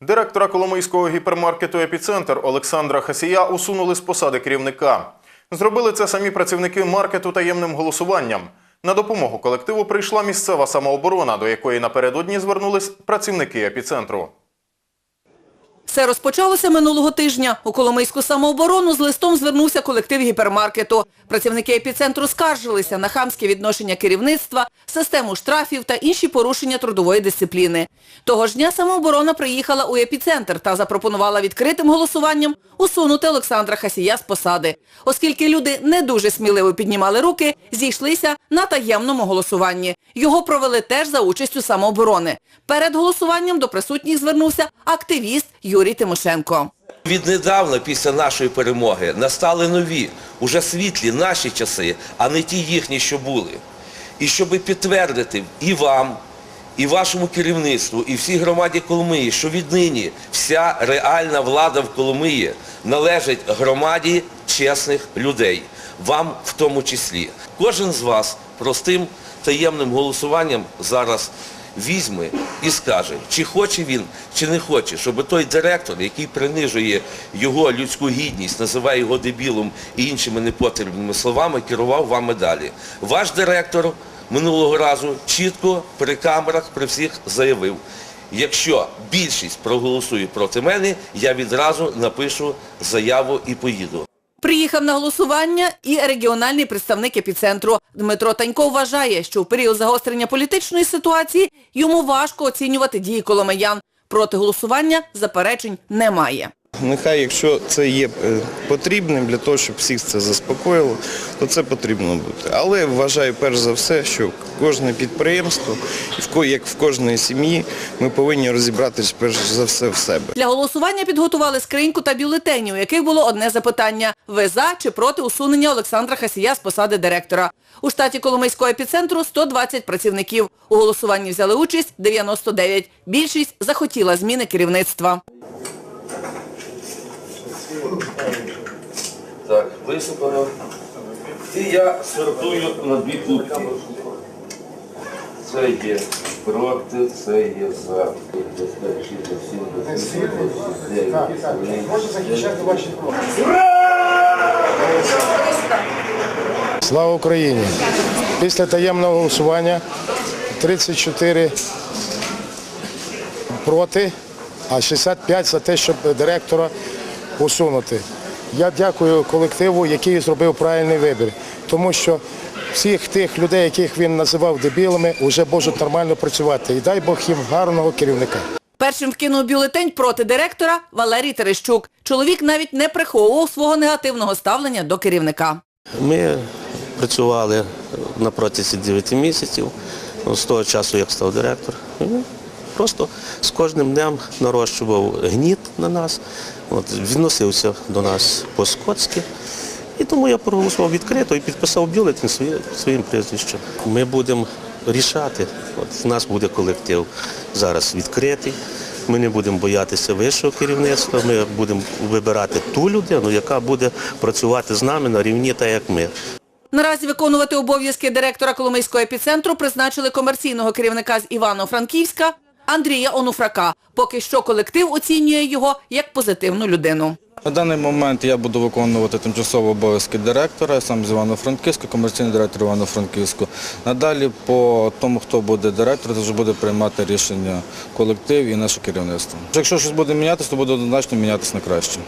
Директора Коломийського гіпермаркету «Епіцентр» Олександра Хасія усунули з посади керівника. Зробили це самі працівники маркету таємним голосуванням. На допомогу колективу прийшла місцева самооборона, до якої напередодні звернулись працівники «Епіцентру». Все розпочалося минулого тижня. У Коломийську самооборону з листом звернувся колектив гіпермаркету. Працівники епіцентру скаржилися на хамське відношення керівництва, систему штрафів та інші порушення трудової дисципліни. Того ж дня самооборона приїхала у епіцентр та запропонувала відкритим голосуванням усунути Олександра Хасія з посади. Оскільки люди не дуже сміливо піднімали руки, зійшлися на таємному голосуванні. Його провели теж за участю самооборони. Перед голосуванням до присутніх звернувся активіст Юрій Тимошенко. Віднедавна після нашої перемоги настали нові, уже світлі наші часи, а не ті їхні, що були. І щоб підтвердити і вам, і вашому керівництву, і всій громаді Коломиї, що віднині вся реальна влада в Коломиї належить громаді чесних людей, вам в тому числі. Кожен з вас простим таємним голосуванням зараз візьме і скаже, чи хоче він, чи не хоче, щоб той директор, який принижує його людську гідність, називає його дебілом і іншими непотрібними словами, керував вами далі. Ваш директор минулого разу чітко при камерах при всіх заявив, якщо більшість проголосує проти мене, я відразу напишу заяву і поїду. Приїхав на голосування і регіональний представник епіцентру. Дмитро Танько вважає, що в період загострення політичної ситуації йому важко оцінювати дії коломиян. Проти голосування заперечень немає. Нехай, якщо це є е, потрібним для того, щоб всіх це заспокоїло, то це потрібно бути. Але вважаю перш за все, що кожне підприємство, як в кожної сім'ї, ми повинні розібратись перш за все в себе. Для голосування підготували скриньку та бюлетені, у яких було одне запитання – ви за чи проти усунення Олександра Хасія з посади директора. У штаті Коломийського епіцентру 120 працівників. У голосуванні взяли участь 99. Більшість захотіла зміни керівництва. Так, висипано. І я сортую на дві кубки. Це є проти, це є за. Можна захищати ваші права. Слава Україні! Після таємного голосування 34 проти, а 65 за те, щоб директора усунути. Я дякую колективу, який зробив правильний вибір, тому що всіх тих людей, яких він називав дебілами, вже можуть нормально працювати. І дай Бог їм гарного керівника. Першим вкинув бюлетень проти директора Валерій Терещук. Чоловік навіть не приховував свого негативного ставлення до керівника. Ми працювали на протязі 9 місяців, ну, з того часу, як став директор. Просто з кожним днем нарощував гніт на нас, от, відносився до нас по-скотськи. І тому я проголосував відкрито і підписав бюлетень своїм прізвищем. Ми будемо рішати. От, в нас буде колектив зараз відкритий. Ми не будемо боятися вищого керівництва, ми будемо вибирати ту людину, яка буде працювати з нами на рівні, так як ми. Наразі виконувати обов'язки директора Коломийського епіцентру призначили комерційного керівника з Івано-Франківська Андрія Онуфрака. Поки що колектив оцінює його як позитивну людину. На даний момент я буду виконувати тимчасово обов'язки директора, сам з Івано-Франківська, комерційний директор Івано-Франківську. Надалі по тому, хто буде директор, це вже буде приймати рішення колектив і наше керівництво. Якщо щось буде мінятися, то буде однозначно мінятися на краще.